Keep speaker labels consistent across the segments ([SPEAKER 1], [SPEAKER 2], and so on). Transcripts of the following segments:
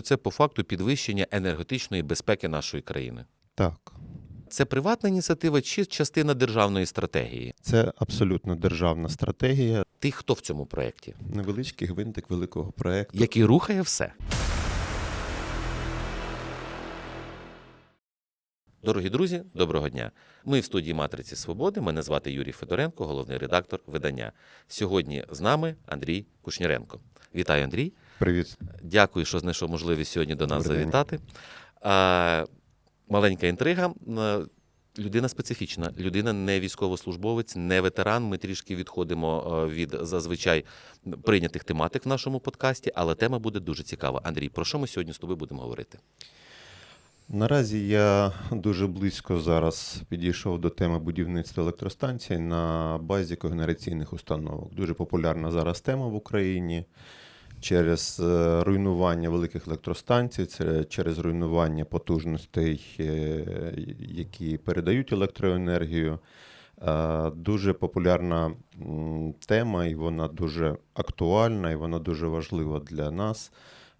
[SPEAKER 1] Це по факту підвищення енергетичної безпеки нашої країни.
[SPEAKER 2] Так,
[SPEAKER 1] Це приватна ініціатива чи частина державної стратегії?
[SPEAKER 2] це абсолютно державна стратегія,
[SPEAKER 1] Ти хто в цьому проєкті,
[SPEAKER 2] невеличкий гвинтик великого проекту.
[SPEAKER 1] який рухає все? Дорогі друзі, доброго дня. Ми в студії Матриці Свободи. Мене звати Юрій Федоренко, головний редактор видання. Сьогодні з нами Андрій Кушніренко. Вітаю, Андрій.
[SPEAKER 2] Привіт.
[SPEAKER 1] Дякую, що знайшов можливість сьогодні до нас
[SPEAKER 2] Добрий
[SPEAKER 1] завітати. А, маленька інтрига. Людина специфічна, людина не військовослужбовець, не ветеран. Ми трішки відходимо е, від зазвичай прийнятих тематик в нашому подкасті, але тема буде дуже цікава. Андрій, про що ми сьогодні з тобою будемо говорити?
[SPEAKER 2] Наразі я дуже близько зараз підійшов до теми будівництва електростанцій на базі когенераційних установок. Дуже популярна зараз тема в Україні. Через е, руйнування великих електростанцій, через руйнування потужностей, е, які передають електроенергію. Е, Дуже популярна тема, і вона дуже актуальна, і вона дуже важлива для нас.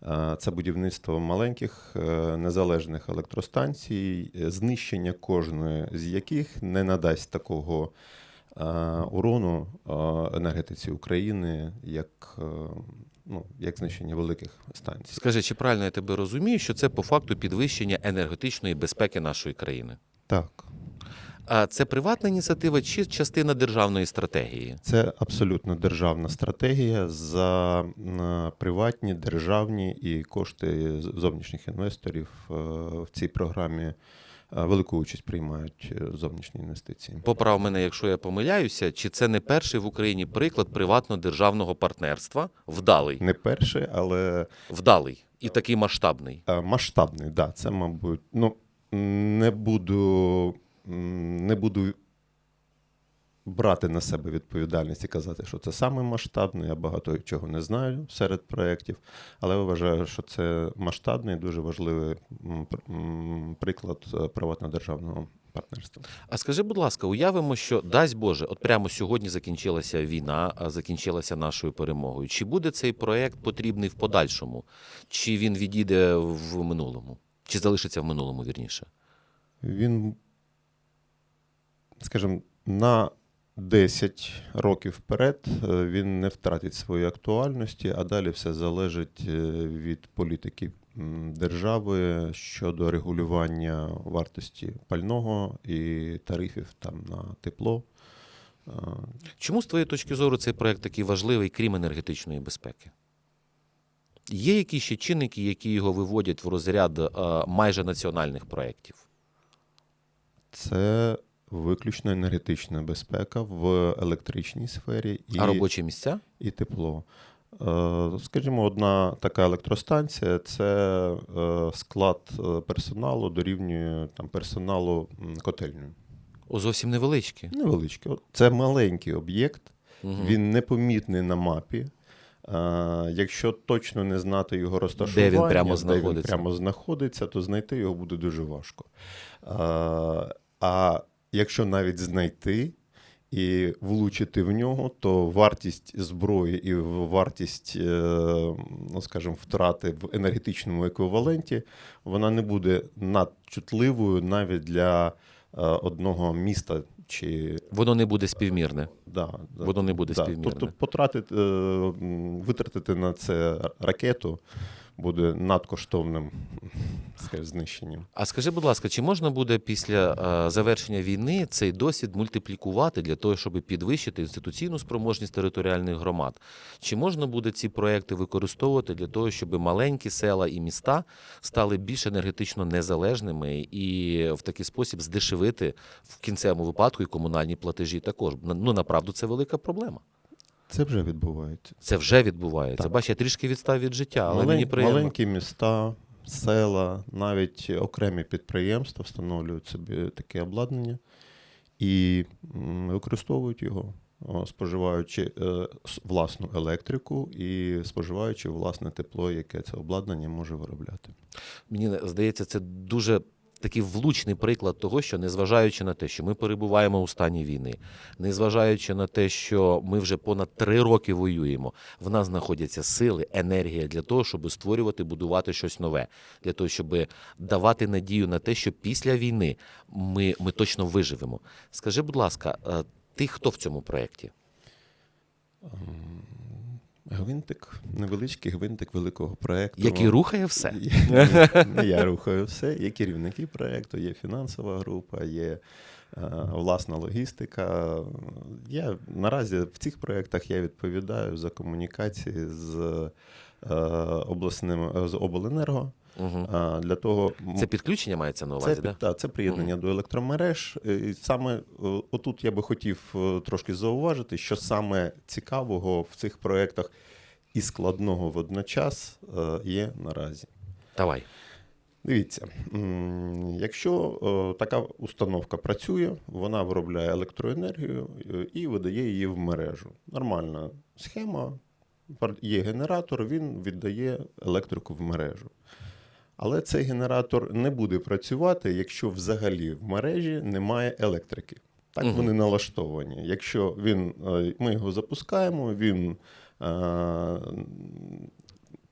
[SPEAKER 2] Е, Це будівництво маленьких е, незалежних електростанцій, е, знищення кожної з яких не надасть такого урону енергетиці України, як, ну, як знищення великих станцій.
[SPEAKER 1] Скажи, чи правильно я тебе розумію, що це по факту підвищення енергетичної безпеки нашої країни?
[SPEAKER 2] Так,
[SPEAKER 1] А це приватна ініціатива чи частина державної стратегії?
[SPEAKER 2] це абсолютно державна стратегія за приватні, державні і кошти зовнішніх інвесторів е, в цій програмі е, велику участь приймають е, зовнішні інвестиції.
[SPEAKER 1] Поправ мене, якщо я помиляюся, чи це не перший в Україні приклад приватно-державного партнерства? Вдалий,
[SPEAKER 2] Не перший, але
[SPEAKER 1] вдалий і такий масштабний.
[SPEAKER 2] Масштабний, да, це, мабуть, ну, не буду, не буду брати на себе відповідальність і казати, що це саме масштабний. Я багато чого не знаю серед проєктів, але вважаю, що це масштабний, дуже важливий приклад е, приватно-державного партнерства.
[SPEAKER 1] А скажи, будь ласка, уявимо, що дасть Боже, от прямо сьогодні закінчилася війна, а закінчилася нашою перемогою. Чи буде цей проект потрібний в подальшому? Чи він відійде в минулому? Чи залишиться в минулому вірніше?
[SPEAKER 2] Він, скажімо, на 10 років вперед е, він не втратить своєї актуальності, а далі все залежить е, від політики держави щодо регулювання вартості пального і тарифів там на тепло. Е,
[SPEAKER 1] Чому з твоєї точки зору цей проект такий важливий, крім енергетичної безпеки? Є якісь ще чинники, які його виводять в розряд майже національних проєктів?
[SPEAKER 2] Це виключно енергетична безпека в електричній сфері і
[SPEAKER 1] А робочі місця?
[SPEAKER 2] і тепло. Е, Скажімо, одна така електростанція це е, склад е, персоналу дорівнює там, персоналу м, котельної.
[SPEAKER 1] О, зовсім невеличкі.
[SPEAKER 2] Невеличкий. Це маленький об'єкт,
[SPEAKER 1] Мгм.
[SPEAKER 2] він непомітний на мапі. Якщо точно не знати його розташування,
[SPEAKER 1] прямо
[SPEAKER 2] де
[SPEAKER 1] знаходиться.
[SPEAKER 2] він прямо знаходиться, то знайти його буде дуже важко. А якщо навіть знайти і влучити в нього, то вартість зброї і вартість, е, ну скажімо, втрати в енергетичному еквіваленті, вона не буде надчутливою навіть для е, одного міста чи
[SPEAKER 1] Воно не буде співмірне.
[SPEAKER 2] Да, да.
[SPEAKER 1] Воно не буде
[SPEAKER 2] да.
[SPEAKER 1] співмірне.
[SPEAKER 2] Тобто потратити, е, витратити на це ракету буде надкоштовним знищенням.
[SPEAKER 1] А скажи, будь ласка, чи можна буде після е, завершення війни цей досвід мультиплікувати для того, щоб підвищити інституційну спроможність територіальних громад? Чи можна буде ці проекти використовувати для того, щоб маленькі села і міста стали більш енергетично незалежними і в такий спосіб здешевити в кінцевому випадку і комунальні платежі також? Ну направду це велика проблема.
[SPEAKER 2] Це вже відбувається.
[SPEAKER 1] Це вже відбувається.
[SPEAKER 2] Так.
[SPEAKER 1] Бач, я трішки відстав від життя, але
[SPEAKER 2] Малень-
[SPEAKER 1] мені приємно.
[SPEAKER 2] маленькі міста, села, навіть окремі підприємства встановлюють собі таке обладнання і використовують його, споживаючи е, власну електрику і споживаючи власне тепло, яке це обладнання може виробляти.
[SPEAKER 1] Мені здається, це дуже такий влучний приклад того, що незважаючи на те, що ми перебуваємо у стані війни, незважаючи на те, що ми вже понад три роки воюємо, в нас знаходяться сили, енергія для того, щоб створювати, будувати щось нове, для того, щоб давати надію на те, що після війни ми, ми точно виживемо. Скажи, будь ласка, е, ти хто в цьому проєкті?
[SPEAKER 2] Гвинтик, невеличкий гвинтик великого проєкту.
[SPEAKER 1] Який рухає все?
[SPEAKER 2] Не, я рухаю все. Є керівники проєкту, є фінансова група, є е, власна логістика. Я наразі в цих проєктах я відповідаю за комунікації з е, обласним з обленерго.
[SPEAKER 1] Угу.
[SPEAKER 2] А, для того
[SPEAKER 1] Це підключення мається на увазі,
[SPEAKER 2] під-
[SPEAKER 1] так?
[SPEAKER 2] та, це приєднання до електромереж. І саме е, отут я би хотів е, трошки зауважити, що саме цікавого в цих проєктах і складного водночас е, є наразі.
[SPEAKER 1] Давай.
[SPEAKER 2] Дивіться, якщо така установка працює, вона виробляє електроенергію і видає її в мережу. Нормальна схема, є генератор, він віддає електрику в мережу. Але цей генератор не буде працювати, якщо взагалі в мережі немає електрики. Так
[SPEAKER 1] Мгм.
[SPEAKER 2] вони налаштовані. Якщо він, е, ми його запускаємо, він е,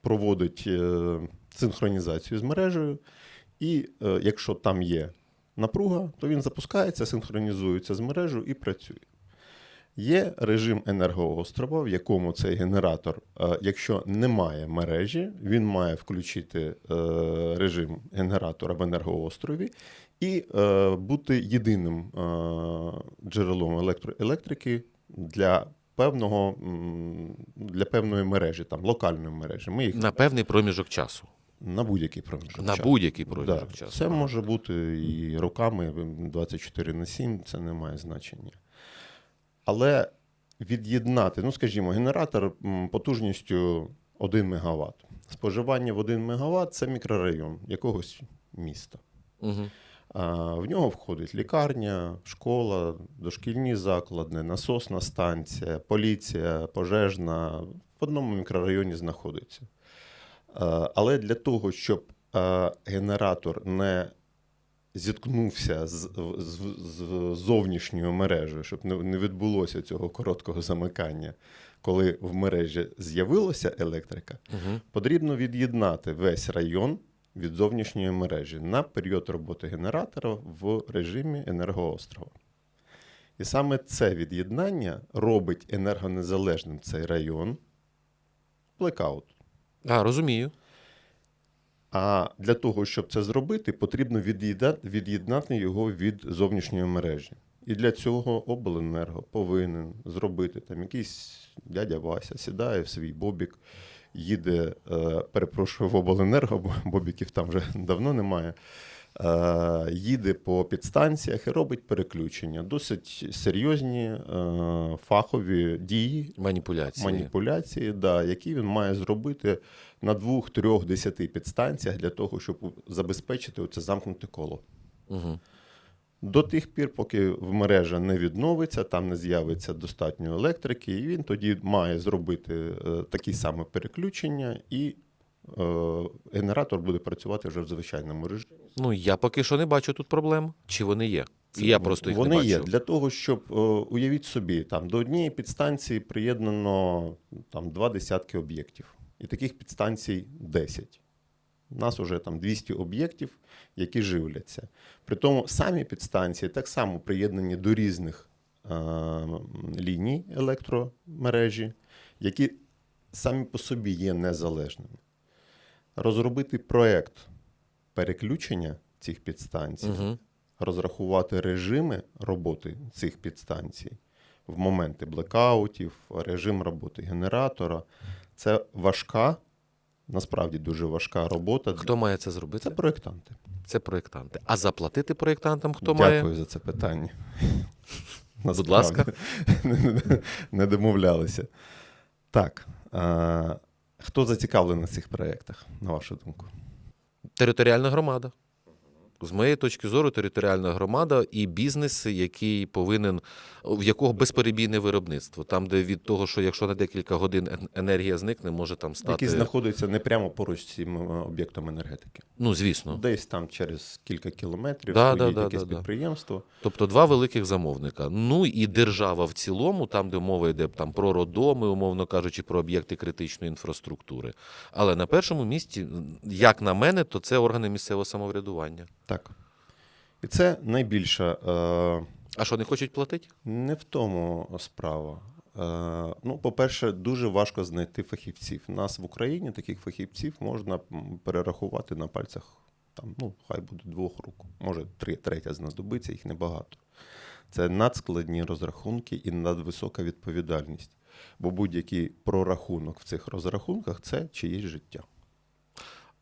[SPEAKER 2] проводить е, синхронізацію з мережею, і е, якщо там є напруга, то він запускається, синхронізується з мережею і працює. Є режим енергоострова, в якому цей генератор, е, якщо немає мережі, він має включити е, режим генератора в енергоострові і е, бути єдиним джерелом електро- електрики для певного для певної мережі, там локальної мережі. Ми їх
[SPEAKER 1] На певний проміжок часу.
[SPEAKER 2] на будь-який проміжок.
[SPEAKER 1] На
[SPEAKER 2] часу.
[SPEAKER 1] будь-який
[SPEAKER 2] Да.
[SPEAKER 1] часу.
[SPEAKER 2] Це може бути і роками 24 на 7, це не має значення. Але від'єднати, ну скажімо, генератор потужністю 1 МВт. Споживання в 1 МВт це мікрорайон якогось міста.
[SPEAKER 1] Угу.
[SPEAKER 2] А, В нього входить лікарня, школа, дошкільні заклади, насосна станція, поліція, пожежна в одному мікрорайоні знаходиться. А, Але для того, щоб генератор не зіткнувся з, з, з зовнішньою мережею, щоб не, не відбулося цього короткого замикання, коли в мережі з'явилася електрика,
[SPEAKER 1] Угу.
[SPEAKER 2] потрібно від'єднати весь район від зовнішньої мережі на період роботи генератора в режимі енергоострова. І саме це від'єднання робить енергонезалежним цей район блекаут.
[SPEAKER 1] А, розумію.
[SPEAKER 2] А для того, щоб це зробити, потрібно від'єднати, його від зовнішньої мережі. І для цього обленерго повинен зробити там якийсь дядя Вася, сідає в свій бобік, їде, е, перепрошую, в обленерго, бо бобіків там вже давно немає. Е, їде по підстанціях і робить переключення. Досить серйозні е, фахові дії
[SPEAKER 1] Маніпуляції.
[SPEAKER 2] маніпуляції, да, які він має зробити на двох, трьох, десяти підстанціях для того, щоб забезпечити оце замкнуте коло.
[SPEAKER 1] Угу.
[SPEAKER 2] До тих пір, поки в мережа не відновиться, там не з'явиться достатньо електрики, і він тоді має зробити е, такі саме переключення, і е, генератор буде працювати вже в звичайному режимі.
[SPEAKER 1] Ну, я поки що не бачу тут проблем. Чи вони є? Я просто їх
[SPEAKER 2] Вони
[SPEAKER 1] не бачу.
[SPEAKER 2] є для того, щоб е, уявіть собі, там до однієї підстанції приєднано там два десятки об'єктів, і таких підстанцій 10. У нас вже там 200 об'єктів, які живляться. При тому самі підстанції так само приєднані до різних е, ліній електромережі, які самі по собі є незалежними. Розробити проект переключення цих підстанцій
[SPEAKER 1] Угу.
[SPEAKER 2] розрахувати режими роботи цих підстанцій в моменти блекаутів, режим роботи генератора. Це важка, насправді дуже важка робота.
[SPEAKER 1] Хто має це зробити?
[SPEAKER 2] Це проєктанти.
[SPEAKER 1] Це проєктанти. А заплатити проєктантам хто
[SPEAKER 2] Дякую
[SPEAKER 1] має?
[SPEAKER 2] за це питання.
[SPEAKER 1] Будь ласка.
[SPEAKER 2] Не домовлялися. Так. А, хто зацікавлений в цих проєктах, на вашу думку?
[SPEAKER 1] Територіальна громада. З моєї точки зору, територіальна громада і бізнес, який повинен, в якого безперебійне виробництво, там, де від того, що якщо на декілька годин енергія зникне, може там стати.
[SPEAKER 2] Який знаходиться не прямо поруч з цим е, об'єктом енергетики.
[SPEAKER 1] Ну, звісно.
[SPEAKER 2] Десь там через кілька кілометрів
[SPEAKER 1] Да, да, да,
[SPEAKER 2] якесь
[SPEAKER 1] да, да.
[SPEAKER 2] підприємство.
[SPEAKER 1] Тобто два великих замовника. Ну і держава в цілому, там, де мова йде там, про родоми, умовно кажучи, про об'єкти критичної інфраструктури. Але на першому місці, як на мене, то це органи місцевого самоврядування.
[SPEAKER 2] Так. І це найбільша. Е,
[SPEAKER 1] А що не хочуть платити?
[SPEAKER 2] Не в тому справа. Е, ну, по-перше, дуже важко знайти фахівців. Нас в Україні таких фахівців можна перерахувати на пальцях, там, ну, хай буде двох рук, може, три, третя знадобиться, їх небагато. Це надскладні розрахунки і надвисока відповідальність. Бо будь-який прорахунок в цих розрахунках це чиєсь життя.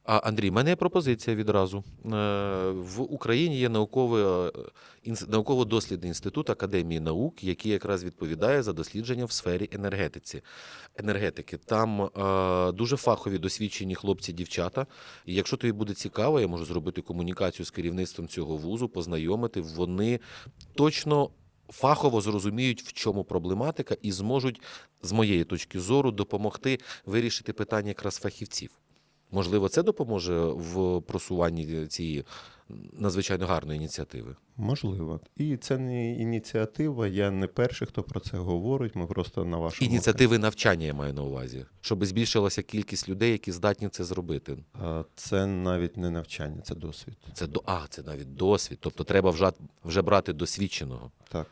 [SPEAKER 1] А Андрій, в мене є пропозиція відразу. Е, В Україні є е, науково-дослідний інститут Академії наук, який якраз відповідає за дослідження в сфері енергетиці. енергетики. Там е, дуже фахові досвідчені хлопці, дівчата. І якщо тобі буде цікаво, я можу зробити комунікацію з керівництвом цього вузу, познайомити. Вони точно. Фахово зрозуміють, в чому проблематика, і зможуть, з моєї точки зору, допомогти вирішити питання якраз фахівців. Можливо, це допоможе в просуванні цієї надзвичайно гарної ініціативи.
[SPEAKER 2] Можливо. І це не ініціатива. Я не перший, хто про це говорить. Ми просто на вашому
[SPEAKER 1] Ініціативи навчання я маю на увазі, щоб збільшилася кількість людей, які здатні це зробити.
[SPEAKER 2] Це навіть не навчання, це досвід.
[SPEAKER 1] Це до а, це навіть досвід. Тобто треба вже, вже брати досвідченого.
[SPEAKER 2] Так.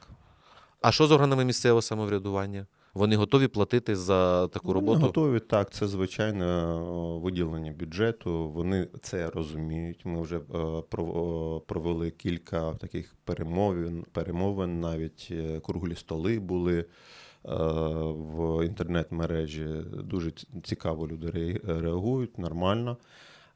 [SPEAKER 1] А що з органами місцевого самоврядування? Вони готові платити за таку
[SPEAKER 2] Вони
[SPEAKER 1] роботу?
[SPEAKER 2] готові, так, це звичайно виділення бюджету. Вони це розуміють. Ми вже е, о, провели кілька таких перемовин, перемовин, навіть е, круглі столи були е, в інтернет-мережі. Дуже цікаво люди реагують, нормально.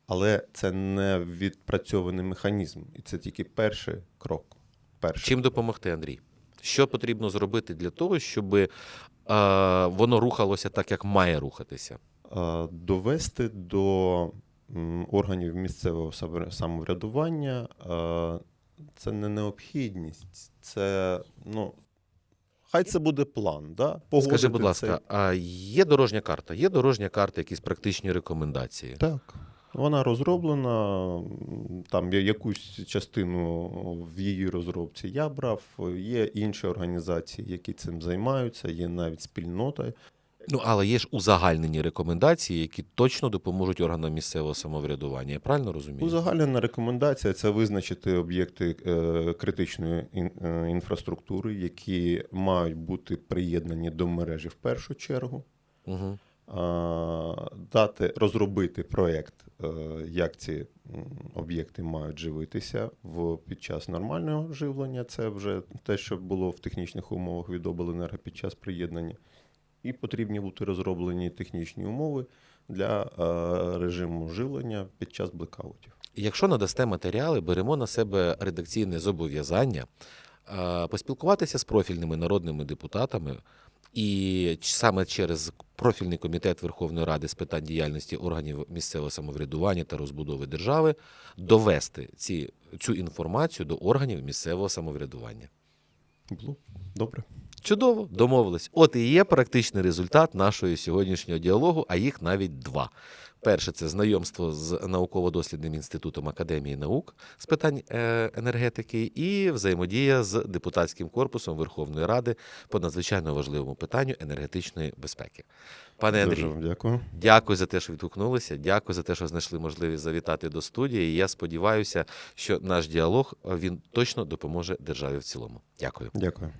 [SPEAKER 2] Але це не відпрацьований механізм. І це тільки перший крок. Перший.
[SPEAKER 1] Чим допомогти, Андрій? Що потрібно зробити для того, щоб е, воно рухалося так, як має рухатися?
[SPEAKER 2] е, довести до органів місцевого самоврядування е, це не необхідність, це ну. Хай це буде план, да?
[SPEAKER 1] Скажи, будь ласка,
[SPEAKER 2] це.
[SPEAKER 1] а є дорожня карта? Є дорожня карта, якісь практичні рекомендації?
[SPEAKER 2] Так. Вона розроблена, там я- якусь частину в її розробці я брав. Є інші організації, які цим займаються, є навіть спільнота,
[SPEAKER 1] Ну, але є ж узагальнені рекомендації, які точно допоможуть органам місцевого самоврядування. Я правильно розумію?
[SPEAKER 2] Узагальнена рекомендація це визначити об'єкти е, критичної е, інфраструктури, які мають бути приєднані до мережі в першу чергу,
[SPEAKER 1] Угу.
[SPEAKER 2] Дати розробити проєкт, е, як ці об'єкти мають живитися в під час нормального живлення. Це вже те, що було в технічних умовах від обленерго під час приєднання. І потрібні бути розроблені технічні умови для е, режиму живлення під час блекаутів.
[SPEAKER 1] Якщо надасте матеріали, беремо на себе редакційне зобов'язання е, поспілкуватися з профільними народними депутатами. І саме через профільний комітет Верховної Ради з питань діяльності органів місцевого самоврядування та розбудови держави довести ці, цю інформацію до органів місцевого самоврядування.
[SPEAKER 2] Було добре.
[SPEAKER 1] Чудово, домовились. От і є практичний результат нашого сьогоднішнього діалогу, а їх навіть два. Перше це знайомство з науково-дослідним інститутом Академії наук з питань е, енергетики і взаємодія з депутатським корпусом Верховної Ради по надзвичайно важливому питанню енергетичної безпеки. Пане Андрій,
[SPEAKER 2] Дуже вам дякую.
[SPEAKER 1] Дякую за те, що відгукнулися. Дякую за те, що знайшли можливість завітати до студії. І я сподіваюся, що наш діалог він точно допоможе державі в цілому. Дякую.
[SPEAKER 2] Дякую.